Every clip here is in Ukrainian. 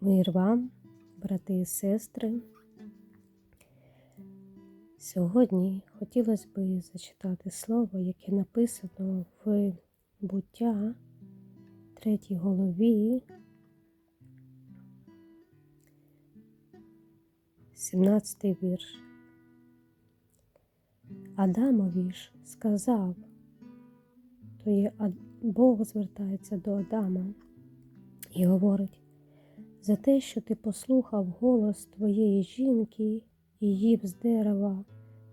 Мир вам, брати і сестри. Сьогодні хотілося б зачитати слово, яке написано в буття третій голові, 17 вірш. Адамові ж сказав, то є Бог звертається до Адама і говорить, за те, що ти послухав голос твоєї жінки і їв з дерева,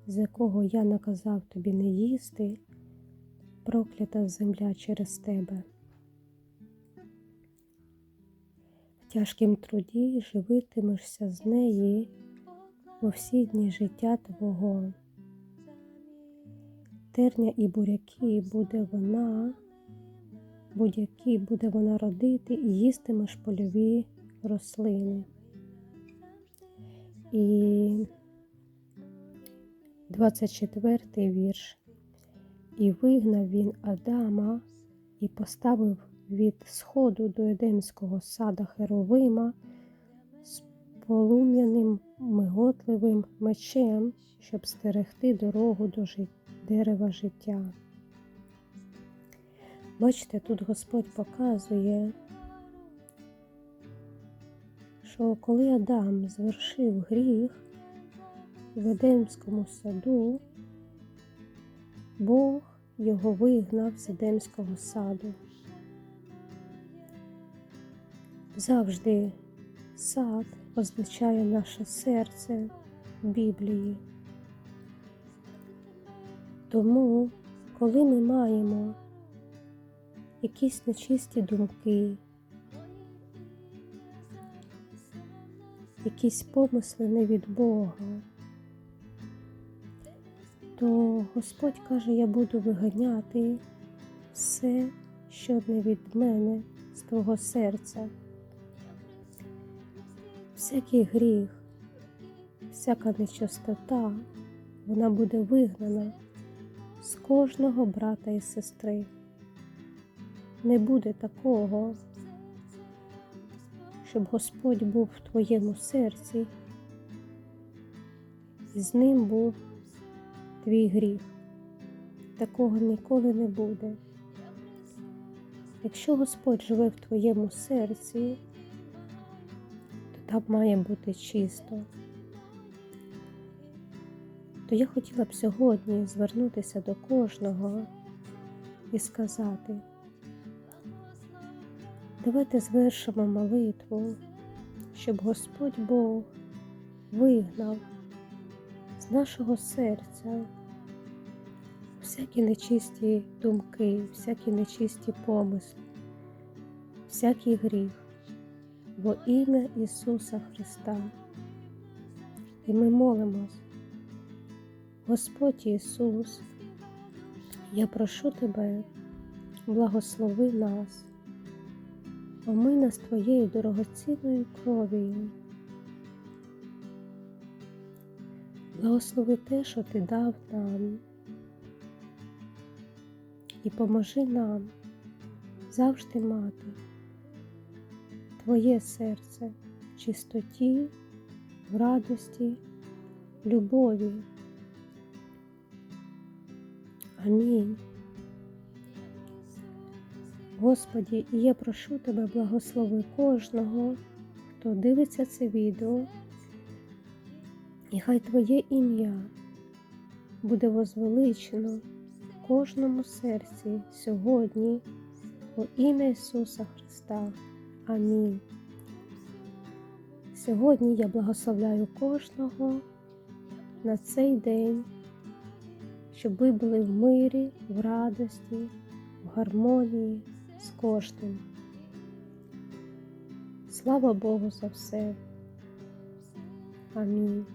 з якого я наказав тобі не їсти, проклята земля через тебе. В тяжкім труді живитимешся з неї у всі дні життя твого. Терня і буряки буде вона, будь-які буде вона родити, і їстимеш польові рослини. І 24 вірш. І вигнав він Адама і поставив від сходу до Едемського сада Херовима з полум'яним миготливим мечем, щоб стерегти дорогу до дерева життя. Бачите, тут Господь показує, що коли Адам звершив гріх в Едемському саду, Бог його вигнав з Едемського саду. Завжди сад означає наше серце в Біблії. Тому, коли ми маємо якісь нечисті думки, якісь помисли не від Бога, то Господь каже, я буду виганяти все, що не від мене з твого серця. Всякий гріх, всяка нечистота, вона буде вигнана з кожного брата і сестри. Не буде такого, щоб Господь був в твоєму серці, і з ним був твій гріх. Такого ніколи не буде. Якщо Господь живе в твоєму серці, то там має бути чисто. То я хотіла б сьогодні звернутися до кожного і сказати, давайте звершимо молитву, щоб Господь Бог вигнав з нашого серця всякі нечисті думки, всякі нечисті помисли, всякий гріх во ім'я Ісуса Христа. І ми молимось, Господь Ісус, я прошу Тебе, благослови нас, омий нас Твоєю дорогоцінною кров'ю. Благослови те, що Ти дав нам, і поможи нам завжди мати Твоє серце в чистоті, в радості, в любові. Амінь. Господі, і я прошу Тебе, благослови кожного, хто дивиться це відео. І хай Твоє ім'я буде возвеличено в кожному серці сьогодні у ім'я Ісуса Христа. Амінь. Сьогодні я благословляю кожного на цей день, щоб ви були в мирі, в радості, в гармонії з кожним. Слава Богу за все. Амінь.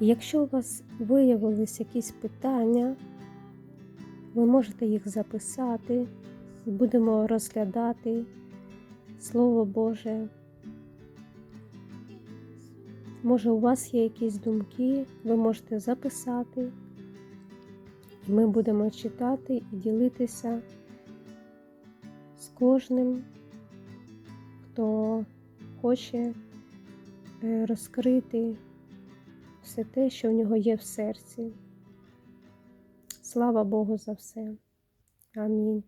Якщо у вас виявились якісь питання, ви можете їх записати і будемо розглядати Слово Боже. Може, у вас є якісь думки, ви можете записати, ми будемо читати і ділитися з кожним хто хоче е, розкрити все те, що в нього є в серці. Слава Богу за все. Амінь.